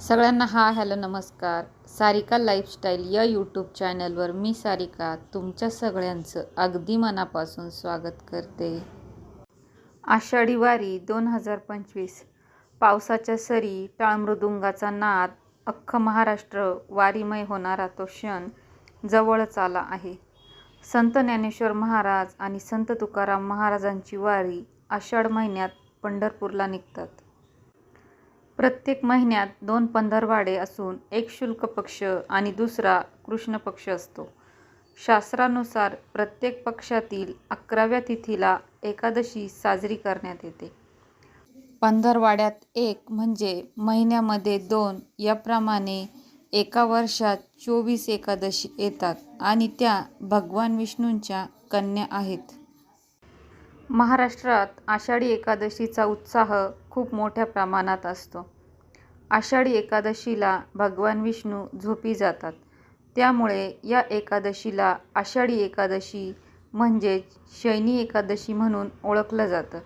सगळ्यांना हा हॅलो नमस्कार. सारिका लाईफस्टाईल या यूट्यूब चॅनलवर मी सारिका तुमच्या सगळ्यांचं अगदी मनापासून स्वागत करते. आषाढी वारी दोन हजार पंचवीस. पावसाच्या सरी टाळमृदुंगाचा नाद अख्खं महाराष्ट्र वारीमय होणारा तो क्षण जवळच आला आहे. संत ज्ञानेश्वर महाराज आणि संत तुकाराम महाराजांची वारी आषाढ महिन्यात पंढरपूरला निघतात. प्रत्येक महिन्यात दोन पंधरवाडे असून एक शुल्क पक्ष आणि दुसरा कृष्ण पक्ष असतो. शास्त्रानुसार प्रत्येक पक्षातील अकराव्या तिथीला एकादशी साजरी करण्यात येते. पंधरवाड्यात एक म्हणजे महिन्यामध्ये दोन याप्रमाणे एका वर्षात चोवीस एकादशी येतात आणि त्या भगवान विष्णूंच्या कन्या आहेत. महाराष्ट्रात आषाढी एकादशीचा उत्साह खूप मोठ्या प्रमाणात असतो. आषाढी एकादशीला भगवान विष्णू झोपी जातात. त्यामुळे या एकादशीला आषाढी एकादशी म्हणजेच शयनी एकादशी म्हणून ओळखलं जातं.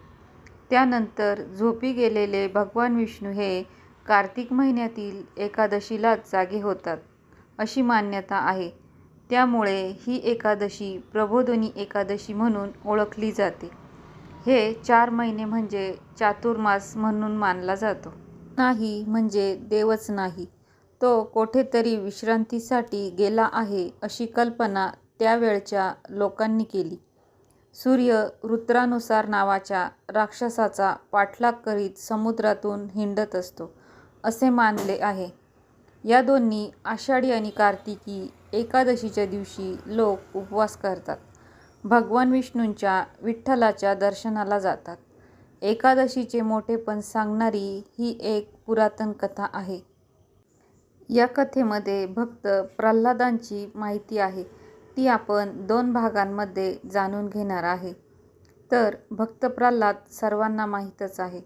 त्यानंतर झोपी गेलेले भगवान विष्णू हे कार्तिक महिन्यातील एकादशीलाच जागे होतात अशी मान्यता आहे. त्यामुळे ही एकादशी प्रबोधनी एकादशी म्हणून ओळखली जाते. हे चार महिने म्हणजे चातुर्मास म्हणून मानला जातो. नाही म्हणजे देवच नाही. तो कोठेतरी विश्रांतीसाठी गेला आहे अशी कल्पना त्यावेळच्या लोकांनी केली. सूर्य रुद्रानुसार नावाच्या राक्षसाचा पाठलाग करीत समुद्रातून हिंडत असतो असे मानले आहे. या दोन्ही आषाढी आणि कार्तिकी एकादशीच्या दिवशी लोक उपवास करतात. भगवान विष्णूंच्या विठ्ठलाच्या दर्शनाला जातात. एकादशीचे मोठेपण सांगणारी ही एक पुरातन कथा आहे. या कथेमध्ये भक्त प्रल्हादांची माहिती आहे. ती आपण दोन भागांमध्ये जाणून घेणार आहे. तर भक्त प्रल्हाद सर्वांना माहीतच आहे.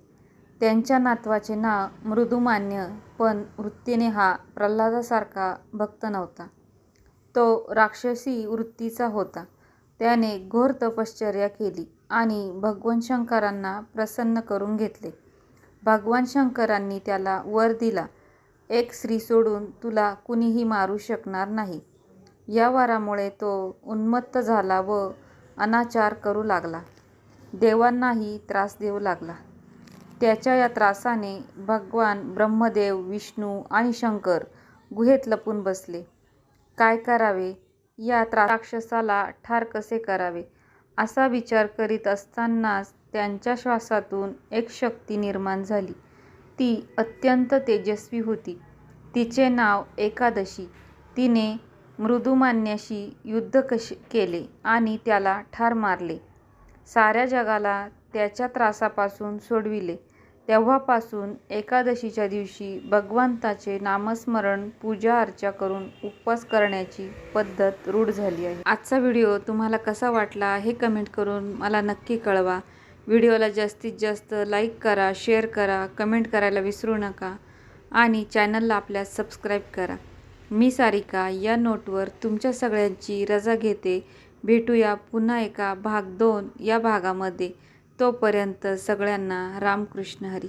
त्यांच्या नातवाचे नाव मृदुमान्य पण वृत्तीने हा प्रल्हादासारखा भक्त नव्हता. तो राक्षसी वृत्तीचा होता. त्याने घोर तपश्चर्या केली आणि भगवान शंकरांना प्रसन्न करून घेतले. भगवान शंकरांनी त्याला वर दिला एक स्त्री सोडून तुला कुणीही मारू शकणार नाही. या वरामुळे तो उन्मत्त झाला व अनाचार करू लागला. देवांनाही त्रास देऊ लागला. त्याच्या या त्रासाने भगवान ब्रह्मदेव विष्णू आणि शंकर गुहेत लपून बसले. काय करावे? या राक्षसाला ठार कसे करावे? असा विचार करीत असतानाच त्यांच्या श्वासातून एक शक्ती निर्माण झाली. ती अत्यंत तेजस्वी होती. तिचे नाव एकादशी. तिने मृदुमान्याशी युद्ध कश केले आणि त्याला ठार मारले. साऱ्या जगाला त्याच्या त्रासापासून सोडविले. तेव्हापासून एकादशीच्या दिवशी भगवंताचे नामस्मरण पूजा अर्चा करून उपवास करण्याची पद्धत रूढ झाली आहे. आजचा व्हिडिओ तुम्हाला कसा वाटला हे कमेंट करून मला नक्की कळवा. व्हिडिओला जास्तीत जास्त लाईक करा शेअर करा कमेंट करायला विसरू नका आणि चॅनलला आपल्या सबस्क्राईब करा. मी सारिका या नोटवर तुमच्या सगळ्यांची रजा घेते. भेटूया पुन्हा एका भाग दोन या भागामध्ये. तोपर्यंत सगळ्यांना रामकृष्ण हरी.